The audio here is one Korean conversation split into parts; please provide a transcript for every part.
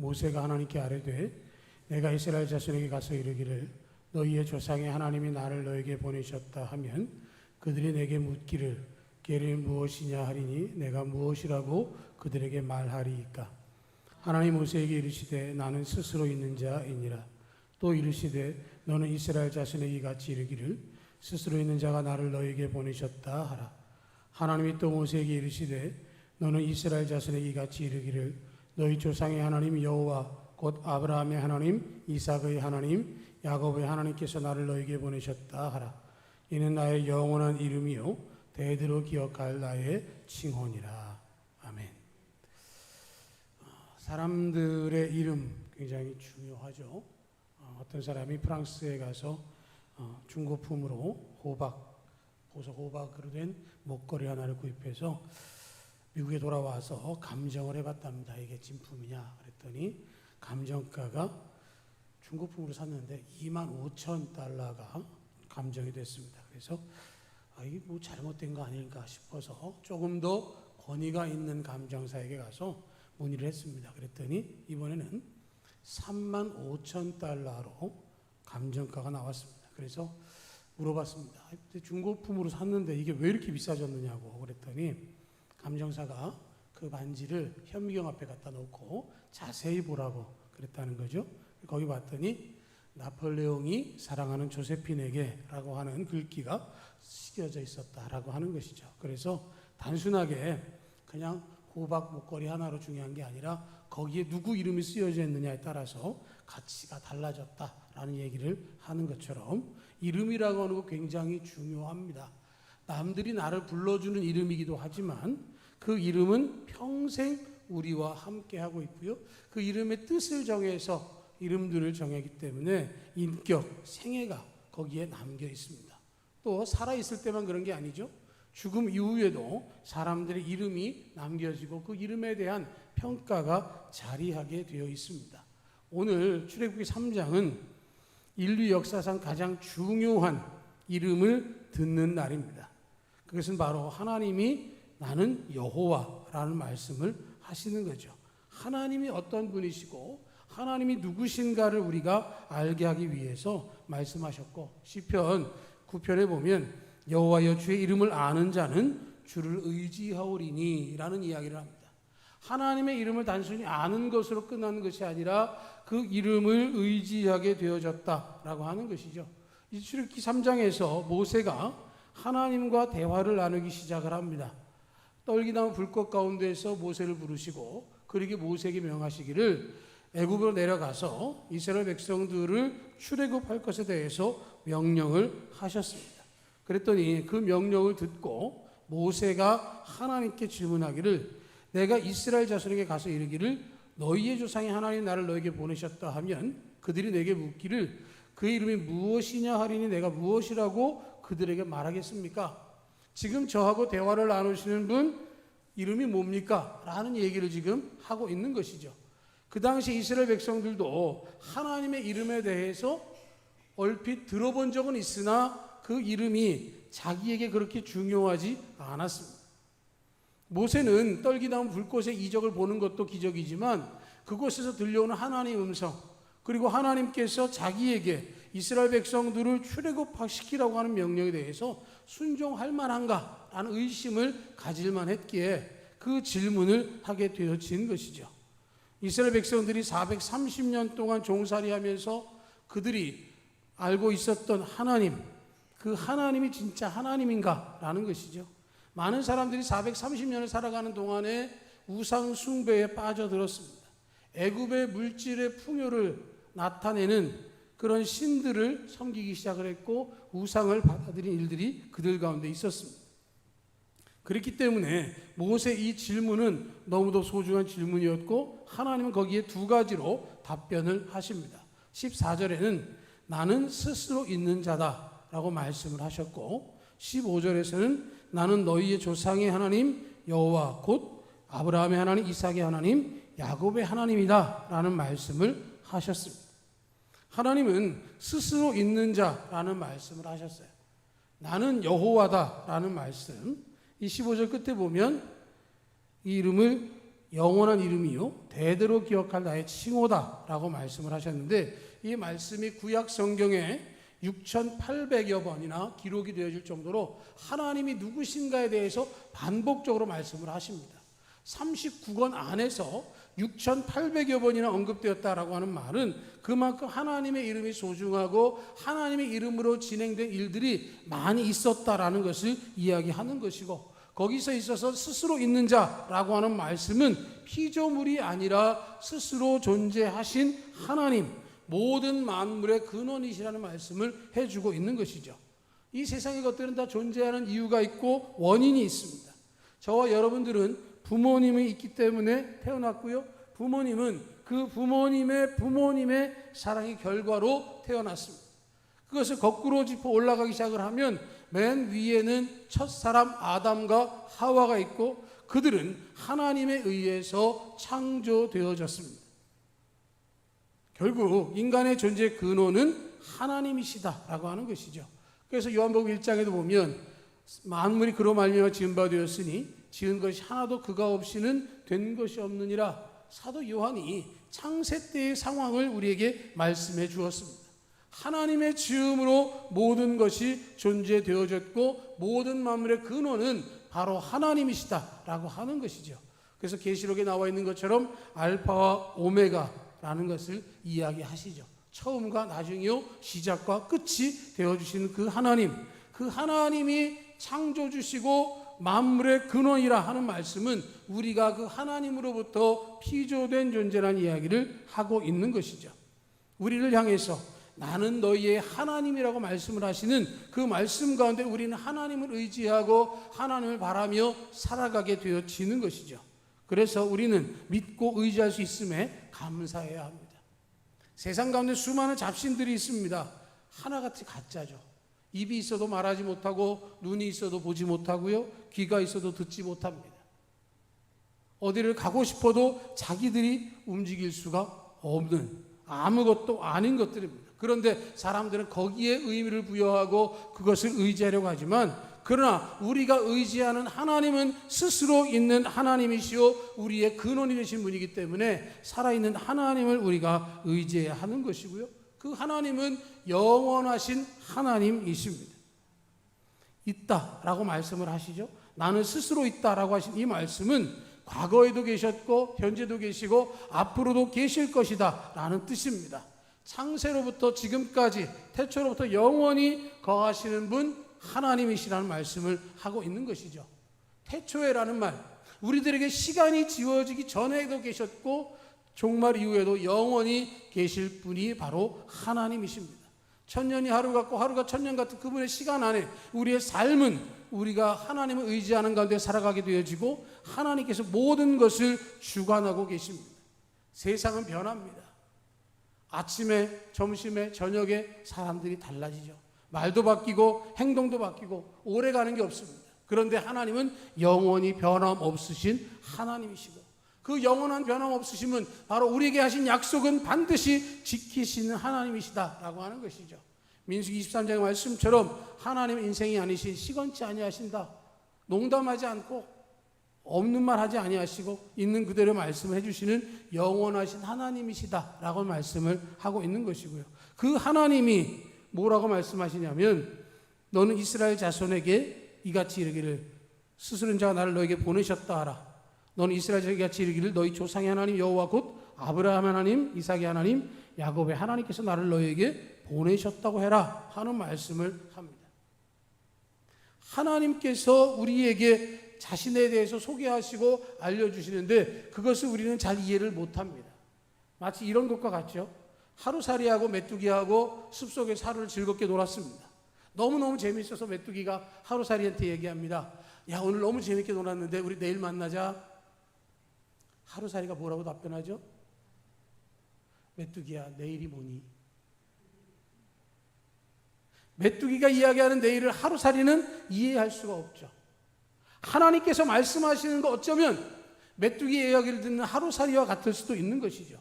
모세가 하나님께 아뢰되 내가 이스라엘 자손에게 가서 이르기를 너희의 조상의 하나님이 나를 너에게 보내셨다 하면 그들이 내게 묻기를 계를 무엇이냐 하리니 내가 무엇이라고 그들에게 말하리이까? 하나님 모세에게 이르시되 나는 스스로 있는 자이니라. 또 이르시되 너는 이스라엘 자손에게 같이 이르기를 스스로 있는 자가 나를 너에게 보내셨다 하라. 하나님이 또 모세에게 이르시되 너는 이스라엘 자손에게 같이 이르기를 너희 조상의 하나님 여호와 곧 아브라함의 하나님 이삭의 하나님 야곱의 하나님께서 나를 너에게 보내셨다 하라. 이는 나의 영원한 이름이요 대대로 기억할 나의 칭혼이라. 아멘. 어, 사람들의 이름 굉장히 중요하죠. 어, 어떤 사람이 프랑스에 가서 어, 중고품으로 호박 보석 호박으로 된 목걸이 하나를 구입해서 미국에 돌아와서 감정을 해봤답니다. 이게 진품이냐 그랬더니 감정가가 중고품으로 샀는데 2만 5천 달러가 감정이 됐습니다. 그래서 아, 이게 뭐 잘못된 거 아닐까 싶어서 조금 더 권위가 있는 감정사에게 가서 문의를 했습니다. 그랬더니 이번에는 3만 5천 달러로 감정가가 나왔습니다. 그래서 물어봤습니다. 그때 중고품으로 샀는데 이게 왜 이렇게 비싸졌느냐고 그랬더니 감정사가 그 반지를 현미경 앞에 갖다 놓고 자세히 보라고 그랬다는 거죠. 거기 봤더니 나폴레옹이 사랑하는 조세핀에게라고 하는 글귀가 새겨져 있었다라고 하는 것이죠. 그래서 단순하게 그냥 호박 목걸이 하나로 중요한 게 아니라 거기에 누구 이름이 쓰여져 있느냐에 따라서 가치가 달라졌다라는 얘기를 하는 것처럼 이름이라고 하는 거 굉장히 중요합니다. 남들이 나를 불러주는 이름이기도 하지만 그 이름은 평생 우리와 함께 하고 있고요. 그 이름의 뜻을 정해서 이름들을 정하기 때문에 인격, 생애가 거기에 남겨 있습니다. 또 살아 있을 때만 그런 게 아니죠. 죽음 이후에도 사람들의 이름이 남겨지고 그 이름에 대한 평가가 자리하게 되어 있습니다. 오늘 출애굽기 3장은 인류 역사상 가장 중요한 이름을 듣는 날입니다. 그것은 바로 하나님이 나는 여호와라는 말씀을 하시는 거죠. 하나님이 어떤 분이시고 하나님이 누구신가를 우리가 알게 하기 위해서 말씀하셨고 시편 9편에 보면 여호와여 주의 이름을 아는 자는 주를 의지하오리니라는 이야기를 합니다. 하나님의 이름을 단순히 아는 것으로 끝나는 것이 아니라 그 이름을 의지하게 되어졌다라고 하는 것이죠. 이 출애굽기 3장에서 모세가 하나님과 대화를 나누기 시작을 합니다. 떨기나무 불꽃 가운데에서 모세를 부르시고 그에게 모세에게 명하시기를 애굽으로 내려가서 이스라엘 백성들을 출애굽할 것에 대해서 명령을 하셨습니다. 그랬더니 그 명령을 듣고 모세가 하나님께 질문하기를 내가 이스라엘 자손에게 가서 이르기를 너희의 조상의 하나님 나를 너에게 보내셨다 하면 그들이 내게 묻기를 그의 이름이 무엇이냐 하리니 내가 무엇이라고 그들에게 말하겠습니까? 지금 저하고 대화를 나누시는 분 이름이 뭡니까? 라는 얘기를 지금 하고 있는 것이죠. 그 당시 이스라엘 백성들도 하나님의 이름에 대해서 얼핏 들어본 적은 있으나 그 이름이 자기에게 그렇게 중요하지 않았습니다. 모세는 떨기나무 불꽃의 이적을 보는 것도 기적이지만 그곳에서 들려오는 하나님의 음성 그리고 하나님께서 자기에게 이스라엘 백성들을 출애굽시키라고 하는 명령에 대해서 순종할 만한가라는 의심을 가질만 했기에 그 질문을 하게 되어진 것이죠. 이스라엘 백성들이 430년 동안 종살이 하면서 그들이 알고 있었던 하나님, 그 하나님이 진짜 하나님인가라는 것이죠. 많은 사람들이 430년을 살아가는 동안에 우상 숭배에 빠져들었습니다. 애굽의 물질의 풍요를 나타내는 그런 신들을 섬기기 시작을 했고 우상을 받아들인 일들이 그들 가운데 있었습니다. 그렇기 때문에 모세 이 질문은 너무도 소중한 질문이었고 하나님은 거기에 두 가지로 답변을 하십니다. 14절에는 나는 스스로 있는 자다 라고 말씀을 하셨고 15절에서는 나는 너희의 조상의 하나님 여호와 곧 아브라함의 하나님 이삭의 하나님 야곱의 하나님이다라는 말씀을 하셨습니다. 하나님은 스스로 있는 자라는 말씀을 하셨어요. 나는 여호와다라는 말씀. 이 15절 끝에 보면 이 이름을 영원한 이름이요 대대로 기억할 나의 칭호다라고 말씀을 하셨는데 이 말씀이 구약 성경에 6,800여 번이나 기록이 되어질 정도로 하나님이 누구신가에 대해서 반복적으로 말씀을 하십니다. 39권 안에서 6,800여 번이나 언급되었다라고 하는 말은 그만큼 하나님의 이름이 소중하고 하나님의 이름으로 진행된 일들이 많이 있었다라는 것을 이야기하는 것이고 거기서 있어서 스스로 있는 자라고 하는 말씀은 피조물이 아니라 스스로 존재하신 하나님 모든 만물의 근원이시라는 말씀을 해주고 있는 것이죠. 이 세상의 것들은 다 존재하는 이유가 있고 원인이 있습니다. 저와 여러분들은 부모님이 있기 때문에 태어났고요. 부모님은 그 부모님의 부모님의 사랑의 결과로 태어났습니다. 그것을 거꾸로 짚어 올라가기 시작을 하면 맨 위에는 첫 사람 아담과 하와가 있고 그들은 하나님에 의해서 창조되어졌습니다. 결국 인간의 존재 근원은 하나님이시다라고 하는 것이죠. 그래서 요한복음 1장에도 보면 만물이 그로 말미암아 지은 바 되었으니 지은 것이 하나도 그가 없이는 된 것이 없느니라 사도 요한이 창세 때의 상황을 우리에게 말씀해 주었습니다. 하나님의 지음으로 모든 것이 존재되어졌고 모든 만물의 근원은 바로 하나님이시다라고 하는 것이죠. 그래서 계시록에 나와 있는 것처럼 알파와 오메가라는 것을 이야기하시죠. 처음과 나중이요 시작과 끝이 되어 주시는 그 하나님, 그 하나님이 창조 주시고 만물의 근원이라 하는 말씀은 우리가 그 하나님으로부터 피조된 존재라는 이야기를 하고 있는 것이죠. 우리를 향해서 나는 너희의 하나님이라고 말씀을 하시는 그 말씀 가운데 우리는 하나님을 의지하고 하나님을 바라며 살아가게 되어지는 것이죠. 그래서 우리는 믿고 의지할 수 있음에 감사해야 합니다. 세상 가운데 수많은 잡신들이 있습니다. 하나같이 가짜죠. 입이 있어도 말하지 못하고 눈이 있어도 보지 못하고요. 귀가 있어도 듣지 못합니다. 어디를 가고 싶어도 자기들이 움직일 수가 없는 아무것도 아닌 것들입니다. 그런데 사람들은 거기에 의미를 부여하고 그것을 의지하려고 하지만 그러나 우리가 의지하는 하나님은 스스로 있는 하나님이시요 우리의 근원이 되신 분이기 때문에 살아있는 하나님을 우리가 의지해야 하는 것이고요. 그 하나님은 영원하신 하나님이십니다. 있다라고 말씀을 하시죠. 나는 스스로 있다라고 하신 이 말씀은 과거에도 계셨고 현재도 계시고 앞으로도 계실 것이다라는 뜻입니다. 창세로부터 지금까지 태초로부터 영원히 거하시는 분 하나님이시라는 말씀을 하고 있는 것이죠. 태초에라는 말 우리들에게 시간이 지워지기 전에도 계셨고 종말 이후에도 영원히 계실 분이 바로 하나님이십니다. 천년이 하루 같고 하루가 천년 같은 그분의 시간 안에 우리의 삶은 우리가 하나님을 의지하는 가운데 살아가게 되어지고 하나님께서 모든 것을 주관하고 계십니다. 세상은 변합니다. 아침에, 점심에, 저녁에 사람들이 달라지죠. 말도 바뀌고 행동도 바뀌고 오래 가는 게 없습니다. 그런데 하나님은 영원히 변함없으신 하나님이시고 그 영원한 변함없으심은 바로 우리에게 하신 약속은 반드시 지키시는 하나님이시다라고 하는 것이죠. 민수기 23장의 말씀처럼 하나님의 인생이 아니신 시건치 아니하신다. 농담하지 않고 없는 말 하지 아니하시고 있는 그대로 말씀을 해주시는 영원하신 하나님이시다라고 말씀을 하고 있는 것이고요. 그 하나님이 뭐라고 말씀하시냐면 너는 이스라엘 자손에게 이같이 이르기를 스스로는 자가 나를 너에게 보내셨다 하라. 너는 이스라엘 자손에게 같이 이르기를 너희 조상의 하나님 여호와 곧 아브라함 하나님, 이삭의 하나님, 야곱의 하나님께서 나를 너에게 보내셨다고 해라 하는 말씀을 합니다. 하나님께서 우리에게 자신에 대해서 소개하시고 알려주시는데 그것을 우리는 잘 이해를 못합니다. 마치 이런 것과 같죠. 하루살이하고 메뚜기하고 숲속에서 하루를 즐겁게 놀았습니다. 너무너무 재밌어서 메뚜기가 하루살이한테 얘기합니다. 야, 오늘 너무 재밌게 놀았는데 우리 내일 만나자. 하루살이가 뭐라고 답변하죠? 메뚜기야, 내일이 뭐니? 메뚜기가 이야기하는 내일을 하루살이는 이해할 수가 없죠. 하나님께서 말씀하시는 거 어쩌면 메뚜기의 이야기를 듣는 하루살이와 같을 수도 있는 것이죠.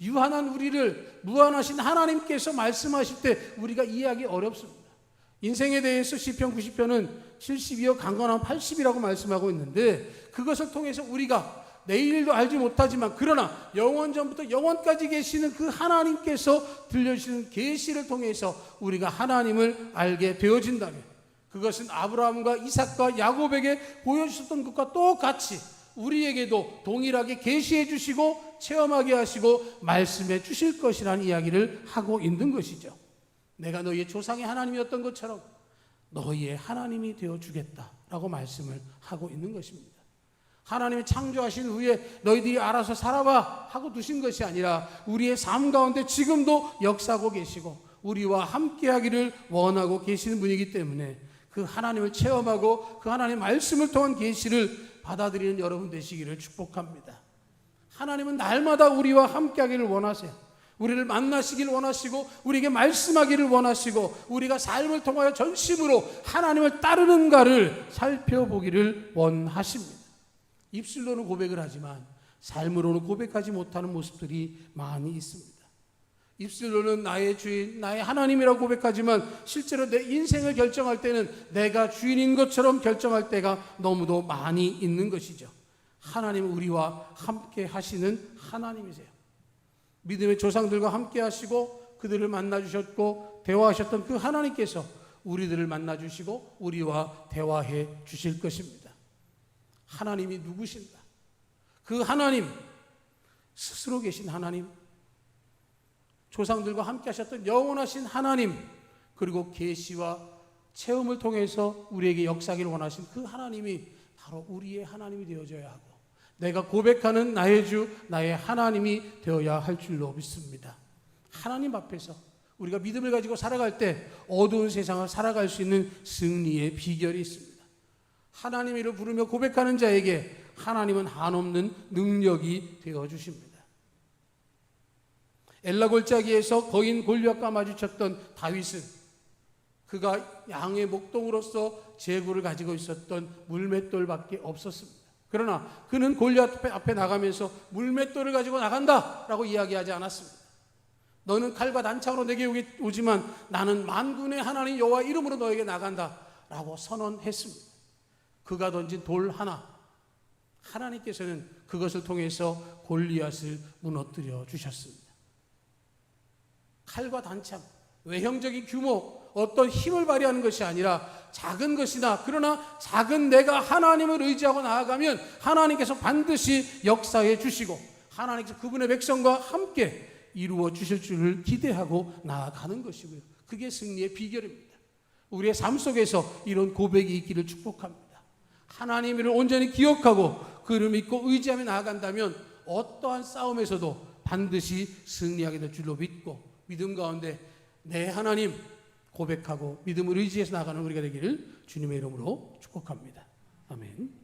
유한한 우리를 무한하신 하나님께서 말씀하실 때 우리가 이해하기 어렵습니다. 인생에 대해서 시편 90편은 72여 강건한 80이라고 말씀하고 있는데 그것을 통해서 우리가 내일도 알지 못하지만 그러나 영원 전부터 영원까지 계시는 그 하나님께서 들려주시는 계시를 통해서 우리가 하나님을 알게 되어진다면 그것은 아브라함과 이삭과 야곱에게 보여주셨던 것과 똑같이 우리에게도 동일하게 계시해 주시고 체험하게 하시고 말씀해 주실 것이라는 이야기를 하고 있는 것이죠. 내가 너희의 조상의 하나님이었던 것처럼 너희의 하나님이 되어 주겠다라고 말씀을 하고 있는 것입니다. 하나님이 창조하신 후에 너희들이 알아서 살아봐 하고 두신 것이 아니라 우리의 삶 가운데 지금도 역사하고 계시고 우리와 함께 하기를 원하고 계시는 분이기 때문에 그 하나님을 체험하고 그 하나님의 말씀을 통한 계시를 받아들이는 여러분 되시기를 축복합니다. 하나님은 날마다 우리와 함께 하기를 원하세요. 우리를 만나시길 원하시고 우리에게 말씀하기를 원하시고 우리가 삶을 통하여 전심으로 하나님을 따르는가를 살펴보기를 원하십니다. 입술로는 고백을 하지만 삶으로는 고백하지 못하는 모습들이 많이 있습니다. 입술로는 나의 주인, 나의 하나님이라고 고백하지만 실제로 내 인생을 결정할 때는 내가 주인인 것처럼 결정할 때가 너무도 많이 있는 것이죠. 하나님은 우리와 함께 하시는 하나님이세요. 믿음의 조상들과 함께 하시고 그들을 만나 주셨고 대화하셨던 그 하나님께서 우리들을 만나 주시고 우리와 대화해 주실 것입니다. 하나님이 누구신가? 그 하나님 스스로 계신 하나님 조상들과 함께 하셨던 영원하신 하나님 그리고 계시와 체험을 통해서 우리에게 역사하기를 원하신 그 하나님이 바로 우리의 하나님이 되어져야 하고 내가 고백하는 나의 주 나의 하나님이 되어야 할 줄로 믿습니다. 하나님 앞에서 우리가 믿음을 가지고 살아갈 때 어두운 세상을 살아갈 수 있는 승리의 비결이 있습니다. 하나님의 이름을 부르며 고백하는 자에게 하나님은 한없는 능력이 되어 주십니다. 엘라 골짜기에서 거인 골리앗과 마주쳤던 다윗은 그가 양의 목동으로서 제구를 가지고 있었던 물맷돌밖에 없었습니다. 그러나 그는 골리앗 앞에 나가면서 물맷돌을 가지고 나간다라고 이야기하지 않았습니다. 너는 칼과 단창으로 내게 오지만 나는 만군의 하나님 여호와 이름으로 너에게 나간다라고 선언했습니다. 그가 던진 돌 하나 하나님께서는 그것을 통해서 골리앗을 무너뜨려 주셨습니다. 칼과 단창, 외형적인 규모, 어떤 힘을 발휘하는 것이 아니라 작은 것이다. 그러나 작은 내가 하나님을 의지하고 나아가면 하나님께서 반드시 역사해 주시고 하나님께서 그분의 백성과 함께 이루어 주실 줄을 기대하고 나아가는 것이고요. 그게 승리의 비결입니다. 우리의 삶 속에서 이런 고백이 있기를 축복합니다. 하나님을 온전히 기억하고 그를 믿고 의지하며 나아간다면 어떠한 싸움에서도 반드시 승리하게 될 줄로 믿고 믿음 가운데 내 하나님 고백하고 믿음을 의지해서 나가는 우리가 되기를 주님의 이름으로 축복합니다. 아멘.